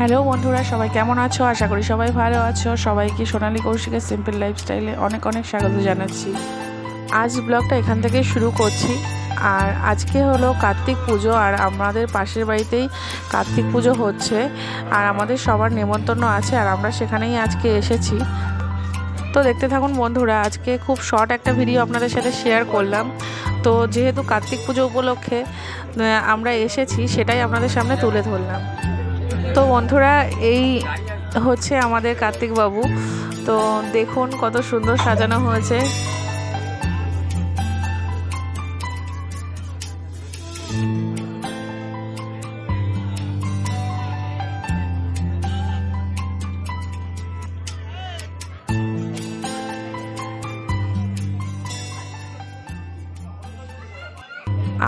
Hello বন্ধুরা, সবাই কেমন আছো? আশা করি সবাই ভালো আছো। সবাইকে সোনালী কৌশিকের সিম্পল লাইফস্টাইলে অনেক অনেক স্বাগত জানাচ্ছি। আজ ব্লগটা এখান থেকেই শুরু করছি। আর আজকে হলো কার্তিক পুজো, আর আমাদের পাশের বাড়িতেই কার্তিক পুজো হচ্ছে। আর আমাদের সবার নেমন্তন্ন আছে, আর আমরা সেখানেই আজকে এসেছি। তো দেখতে থাকুন বন্ধুরা, আজকে খুব শর্ট একটা ভিডিও আপনাদের সাথে শেয়ার করলাম। তো যেহেতু কার্তিক পুজো উপলক্ষে আমরা এসেছি, সেটাই আপনাদের সামনে তুলে ধরলাম। তো বন্ধুরা এই হচ্ছে আমাদের কার্তিক বাবু। তো দেখুন কত সুন্দর সাজানো হয়েছে।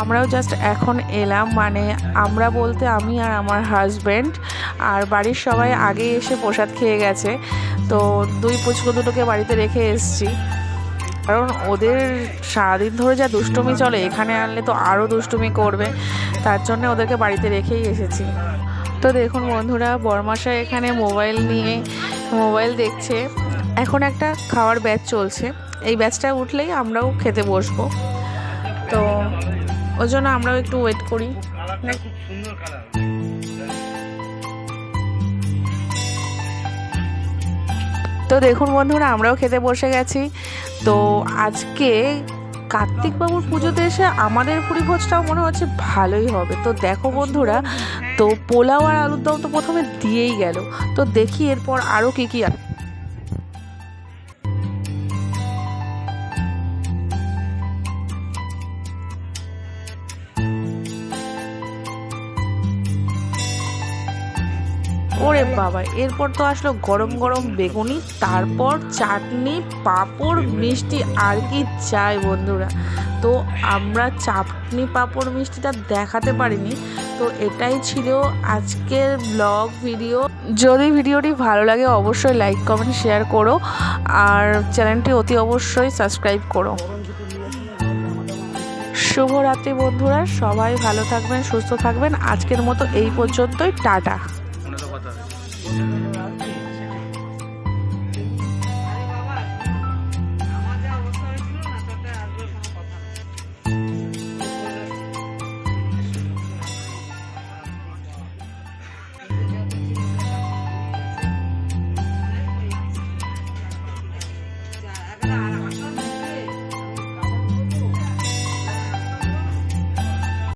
আমরাও জাস্ট এখন এলাম মানে আমরা বলতে আমি আর আমার হাজব্যান্ড আর বাড়ির সবাই আগে এসে প্রসাদ খেয়ে গেছে। তো দুই পুচকো দুটোকে বাড়িতে রেখে এসেছি। কারণ ওদের সারাদিন ধরে যা দুষ্টুমি চলে, এখানে আনলে তো আরও দুষ্টুমি করবে। তার জন্য ওদেরকে বাড়িতে রেখেই এসেছি। তো দেখুন বন্ধুরা বরমাসা এখানে মোবাইল নিয়ে মোবাইল দেখছে। এখন একটা খাওয়ার ব্যাচ চলছে। এই ব্যাচটা উঠলেই আমরাও খেতে বসবো। তো ওই জন্য আমরাও একটু ওয়েট করি। খুব সুন্দর কালার। তো দেখুন বন্ধুরা আমরাও খেতে বসে গেছি। তো আজকে কার্তিক বাবুর পুজোতে এসে আমাদের পুরী ভোজটাও মনে হচ্ছে ভালোই হবে। তো দেখো বন্ধুরা তো পোলাও আর আলুর দম তো প্রথমে দিয়েই গেল। তো দেখি এরপর আরও কী কী ওরে বাবা, এরপর তো আসলো গরম গরম বেগুনি, তারপর চাটনি, পাঁপড়, মিষ্টি, আর কি চাই বন্ধুরা। তো আমরা চাটনি, পাঁপড়, মিষ্টিটা দেখাতে পারিনি, তো এটাই ছিল আজকের ব্লগ ভিডিও যদি ভিডিওটি ভালো লাগে, অবশ্যই লাইক কমেন্ট শেয়ার করো, আর চ্যানেলটি অতি অবশ্যই সাবস্ক্রাইব করো। শুভরাত্রি বন্ধুরা, সবাই ভালো থাকবেন, সুস্থ থাকবেন, আজকের মতো এই পর্যন্তই, টাটা। ফোনে তো কথা হবে